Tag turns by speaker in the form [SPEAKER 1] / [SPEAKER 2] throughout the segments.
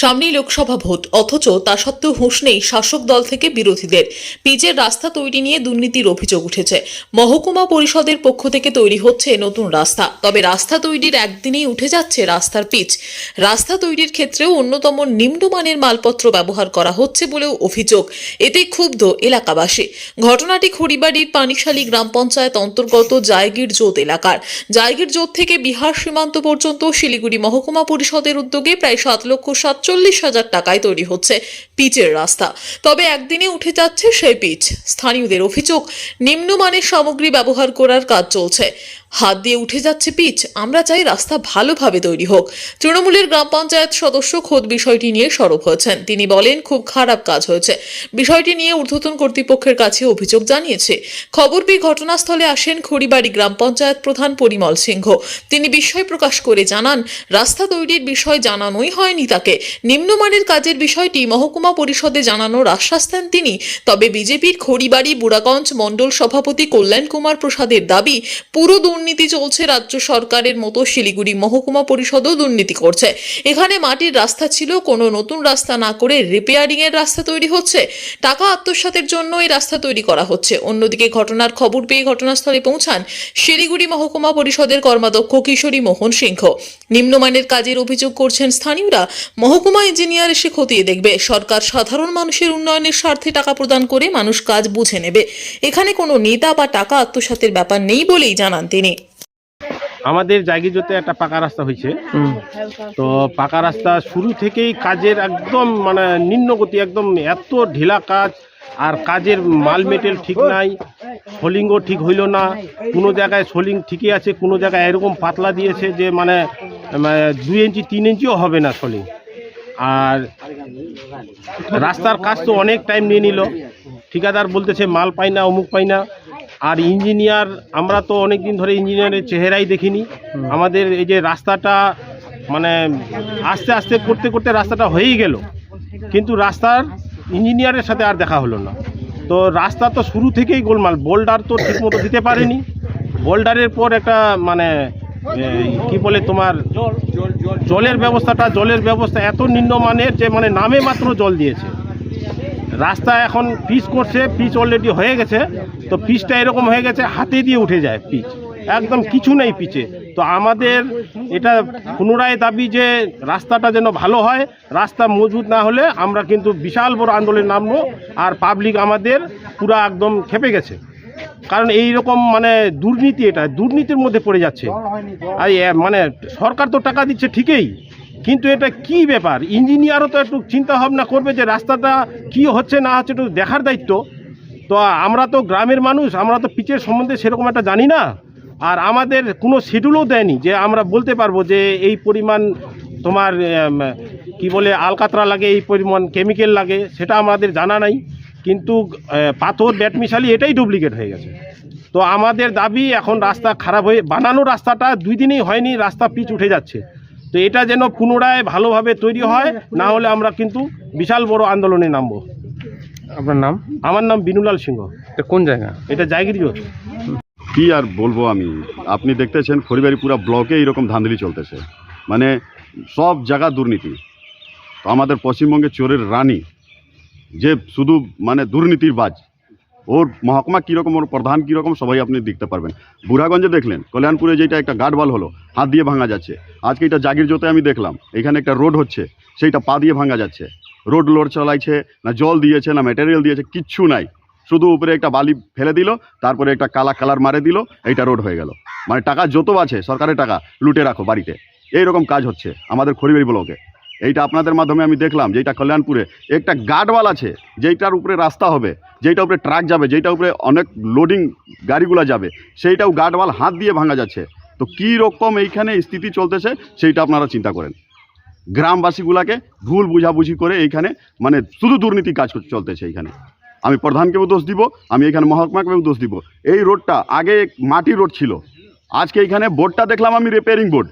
[SPEAKER 1] সামনেই লোকসভা ভোট। অথচ তা সত্ত্বেও হুঁশ নেই শাসক দল থেকে বিরোধীদের। পিচের রাস্তা তৈরি নিয়ে দুর্নীতির অভিযোগ উঠেছে। মহকুমা পরিষদের পক্ষ থেকে তৈরি হচ্ছে নতুন রাস্তা। তবে রাস্তা তৈরির একদিনেই উঠে যাচ্ছে রাস্তার পিচ। রাস্তা তৈরির ক্ষেত্রেও অন্যতম নিম্নমানের মালপত্র ব্যবহার করা হচ্ছে বলেও অভিযোগ। এতে ক্ষুব্ধ এলাকাবাসী। ঘটনাটি খড়িবাড়ির পানিশালী গ্রাম পঞ্চায়েত অন্তর্গত জায়গির জোত এলাকার। জায়গির জোত থেকে বিহার সীমান্ত পর্যন্ত শিলিগুড়ি মহকুমা পরিষদের উদ্যোগে প্রায় সাত লক্ষ সাতচল্লিশ হাজার টাকায় তৈরি হচ্ছে পিচের রাস্তা। তবে একদিনে উঠে যাচ্ছে সেই পিচ। স্থানীয়দের অভিযোগ, নিম্নমানের সামগ্রী ব্যবহার করার কাজ চলছে। হাত দিয়ে উঠে যাচ্ছে পিচ। আমরা চাই রাস্তা ভালোভাবে তৈরি হোক। তৃণমূলের গ্রাম পঞ্চায়েত সদস্য খোদ বিষয়টি নিয়ে সরব হয়েছেন। তিনি বলেন, খুব খারাপ কাজ হয়েছে। বিষয়টি নিয়ে ঊর্ধ্বতন কর্তৃপক্ষের কাছে অভিযোগ জানিয়েছে। খবর পেয়ে ঘটনাস্থলে আসেন খড়িবাড়ি গ্রাম পঞ্চায়েত প্রধান পরিমল সিংহ। তিনি বিস্ময় প্রকাশ করে জানান, রাস্তা তৈরির বিষয় জানানোই হয়নি তাকে। নিম্নমানের কাজের বিষয়টি মহকুমা পরিষদে জানানোর আশ্বাস দেন তিনি। তবে বিজেপির খড়িবাড়ি, বুড়াগঞ্জ মণ্ডল সভাপতি কল্যাণ কুমার প্রসাদের দাবি, পুরো দুর্নীতি চলছে রাজ্য সরকারের মতো শিলিগুড়ি মহকুমা পরিষদও দুর্নীতি করছে। এখানে মাটির রাস্তা ছিল, কোনো নতুন রাস্তা না করে রিপেয়ারিং এর রাস্তা তৈরি হচ্ছে। টাকা আত্মসাতের জন্য এই রাস্তা তৈরি করা হচ্ছে। অন্যদিকে ঘটনার খবর পেয়ে ঘটনাস্থলে পৌঁছান শিলিগুড়ি মহকুমা পরিষদের কর্মাধ্যক্ষ কিশোরী মোহন সিংহ। নিম্নমানের কাজের অভিযোগ করছেন স্থানীয়রা। মহকুমা ইঞ্জিনিয়ার এসে খতিয়ে দেখবে। সরকার সাধারণ মানুষের উন্নয়নের স্বার্থে টাকা প্রদান করে মানুষ কাজ বুঝে নেবে। এখানে কোনো নেতা বা টাকা আত্মসাতের ব্যাপার নেই বলেই জানান তিনি।
[SPEAKER 2] আমাদের জায়গিজোতে একটা পাকা রাস্তা হয়েছে। তো পাকা রাস্তা শুরু থেকেই কাজের একদম মানে নিম্নগতি একদম এত ঢিলা কাজ আর কাজের মাল মেটেল ঠিক নাই সোলিংও ঠিক হইল না। কোনো জায়গায় সোলিং ঠিকই আছে কোনো জায়গায় এরকম পাতলা দিয়েছে যে মানে মানে দুই ইঞ্চি তিন ইঞ্চিও হবে না সোলিং। আর রাস্তার কাজ তো অনেক টাইম নিয়ে নিল। ঠিকাদার বলতেছে, মাল পাই না, অমুক পাই না। আর ইঞ্জিনিয়ার আমরা তো অনেক দিন ধরে ইঞ্জিনিয়ারের চেহারাই দেখিনি। আমাদের এই যে রাস্তাটা মানে আস্তে আস্তে করতে করতে রাস্তাটা হয়েই গেল। কিন্তু রাস্তার ইঞ্জিনিয়ারের সাথে আর দেখা হলো না। তো রাস্তা তো শুরু থেকেই গোলমাল। বোল্ডার তো ঠিকমতো দিতে পারেনি। বোল্ডারের পর একটা মানে কি বলে তোমার জলের ব্যবস্থাটা, জলের ব্যবস্থা এত নিম্নমানের যে মানে নামে মাত্র জল দিয়েছে। রাস্তা এখন পিচ করছে, পিচ অলরেডি হয়ে গেছে, তো পিচটা এরকম হয়ে গেছে, হাতে দিয়ে উঠে যায় পিচ। একদম কিছু নেই পিচে। তো আমাদের এটা পুনরায় দাবি যে রাস্তাটা যেন ভালো হয়, রাস্তা মজবুত না হলে আমরা কিন্তু বিশাল বড় আন্দোলনে নামবো, আর পাবলিক আমাদের পুরা একদম খেপে গেছে। কারণ এই রকম মানে দুর্নীতি এটা দুর্নীতির মধ্যে পড়ে যাচ্ছে। আর মানে সরকার তো টাকা দিচ্ছে ঠিকই কিন্তু এটা কি ব্যাপার? ইঞ্জিনিয়ারও তো একটু চিন্তা ভাবনা করবে যে রাস্তাটা কি হচ্ছে না হচ্ছে একটু দেখার দায়িত্ব। তো আমরা তো গ্রামের মানুষ আমরা তো পিচের সম্বন্ধে সেরকম একটা জানি না। আর আমাদের কোনো শিডিউলও দেয়নি যে আমরা বলতে পারব যে এই পরিমাণ তোমার কি বলে আলকাতরা লাগে এই পরিমাণ কেমিক্যাল লাগে সেটা আমাদের জানা নাই। কিন্তু পাথর ব্যাট মিশালি এটাই ডুপ্লিকেট হয়ে গেছে। তো আমাদের দাবি এখন রাস্তা খারাপ হয়ে বানানো রাস্তাটা দুই দিনেই হয়নি রাস্তা পিচ উঠে যাচ্ছে। তো এটা যেন পুনরায় ভালোভাবে তৈরি হয় না হলে আমরা কিন্তু বিশাল বড় আন্দোলনে নামবো।
[SPEAKER 3] আপনার নাম?
[SPEAKER 2] আমার নাম বিনুলাল সিংহ।
[SPEAKER 3] এটা কোন জায়গা?
[SPEAKER 2] এটা জায়গিরি
[SPEAKER 4] কি আর বলব আমি? আপনি দেখতেছেন খড়িবাড়ি পুরা ব্লকে এইরকম ধাঁধলি চলতেছে। মানে সব জায়গা দুর্নীতি। তো আমাদের পশ্চিমবঙ্গে চোরের রানী যে শুধু মানে দুর্নীতির বাজ। ওর মহকুমা কীরকম, ওর প্রধান কীরকম, সবাই আপনি দেখতে পারবেন। বুড়াগঞ্জে দেখলেন, কল্যাণপুরে যেটা একটা গার্ডওয়াল হলো, হাত দিয়ে ভাঙা যাচ্ছে। আজকে এটা জাগির জোতে আমি দেখলাম, এখানে একটা রোড হচ্ছে, সেইটা পা দিয়ে ভাঙা যাচ্ছে। রোড লোড চালাইছে, না জল দিয়েছে, না ম্যাটেরিয়াল দিয়েছে, কিচ্ছু নাই। শুধু উপরে একটা বালি ফেলে দিল, তারপরে একটা কালা কালার মারে দিল, এইটা রোড হয়ে গেল। মানে টাকা যত আছে, সরকারের টাকা, লুটে রাখো বাড়িতে। এইরকম কাজ হচ্ছে আমাদের খড়িবাড়ি ব্লকে। এইটা আপনাদের মাধ্যমে আমি দেখলাম যেটা কল্যাণপুরে। একটা গার্ডওয়াল আছে, যেইটার উপরে রাস্তা হবে যেইটা উপরে ট্রাক যাবে যেইটা উপরে অনেক লোডিং গাড়িগুলো যাবে, সেইটাও গার্ডওয়াল হাত দিয়ে ভাঙা যাচ্ছে। তো কী রকম এইখানে স্থিতি চলতেছে, সেইটা আপনারা চিন্তা করেন। গ্রামবাসীগুলাকে ভুল বুঝাবুঝি করে এইখানে মানে শুধু দুর্নীতি কাজ চলতেছে এইখানে। আমি প্রধানকেও দোষ দিব, আমি এখানে মহকুমাকেও দোষ দিব। এই রোডটা আগে মাটির রোড ছিল। আজকে এইখানে বোর্ডটা দেখলাম আমি রিপেয়ারিং বোর্ড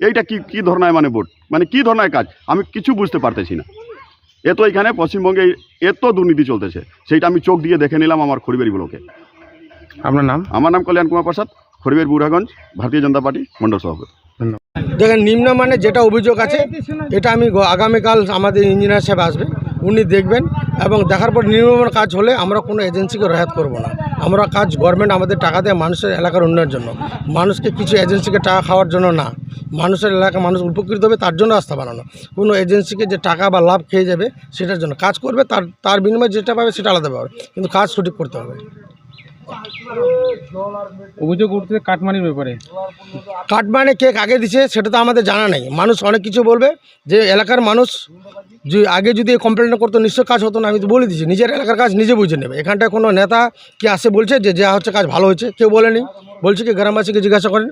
[SPEAKER 4] এইটা কি কী ধরনের মানে ভোট? মানে কি ধরনের কাজ? আমি কিছু বুঝতে পারতেছি না। এত এখানে পশ্চিমবঙ্গে এত দুর্নীতি চলতেছে সেইটা আমি চোখ দিয়ে দেখে নিলাম আমার খড়িবাড়ি ব্লকে।
[SPEAKER 3] আপনার নাম?
[SPEAKER 4] আমার নাম কল্যাণ কুমার প্রসাদ খড়িবের বুড়াগঞ্জ ভারতীয় জনতা পার্টি মন্ডল সভাপতি।
[SPEAKER 3] ধন্যবাদ।
[SPEAKER 5] দেখেন নিম্নমানে যেটা অভিযোগ আছে এটা আমি আগামীকাল আমাদের ইঞ্জিনিয়ার সাহেব আসবে। উনি দেখবেন এবং দেখার পর নির্মাণ কাজ হলে আমরা কোনো এজেন্সিকে রেহাত করব না। আমরা কাজ গভর্নমেন্ট আমাদের টাকা দেয় মানুষের এলাকার উন্নয়নের জন্য। মানুষকে কিছু এজেন্সিকে টাকা খাওয়ার জন্য না। মানুষের এলাকা মানুষ উপকৃত হবে, তার জন্য রাস্তা বানানো। কোনো এজেন্সিকে যে টাকা বা লাভ খেয়ে যাবে, সেটার জন্য। কাজ করবে, তার তার বিনিময়ে যেটা পাবে, সেটা আলাদা পাবে কিন্তু কাজ সঠিক করতে হবে।
[SPEAKER 3] অভিযোগ উঠছে কাটমানির ব্যাপারে।
[SPEAKER 5] কাটমানে কে আগে দিছে সেটা তো আমাদের জানা নেই। মানুষ অনেক কিছু বলবে যে এলাকার মানুষ যে আগে যদি কমপ্লেন করতো, নিশ্চয় কাজ হতো না, আমি তো বলে দিচ্ছি নিজের এলাকার কাজ নিজে বুঝে নেবে। এখানটায় কোনো নেতা কি আসে বলছে যে যা হচ্ছে কাজ ভালো হয়েছে, কেউ বলেনি। বলছে কি গ্রামবাসীকে জিজ্ঞাসা করেন।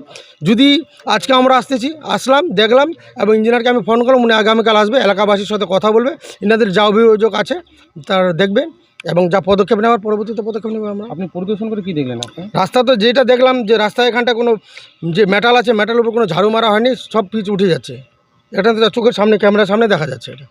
[SPEAKER 5] যদি আজকে আমরা আসতেছি, আসলাম, দেখলাম এবং ইঞ্জিনিয়ারকে আমি ফোন করলাম, উনি আগামীকাল আসবে, এলাকাবাসীর সাথে কথা বলবে। ইনাদের যা অভিযোগ আছে, তার দেখবে। এবং যা পদক্ষেপ নেওয়ার পরবর্তীতে পদক্ষেপ নেব আমরা।
[SPEAKER 3] আপনি পরিদর্শন করে কি দেখলেন
[SPEAKER 5] রাস্তা তো যেটা দেখলাম যে রাস্তা এখানটা কোনো যে মেটাল আছে মেটালের উপর কোনো ঝাড়ু মারা হয়নি সব পিচ উঠে যাচ্ছে। এটা তো চোখের সামনে ক্যামেরার সামনে দেখা যাচ্ছে এটা।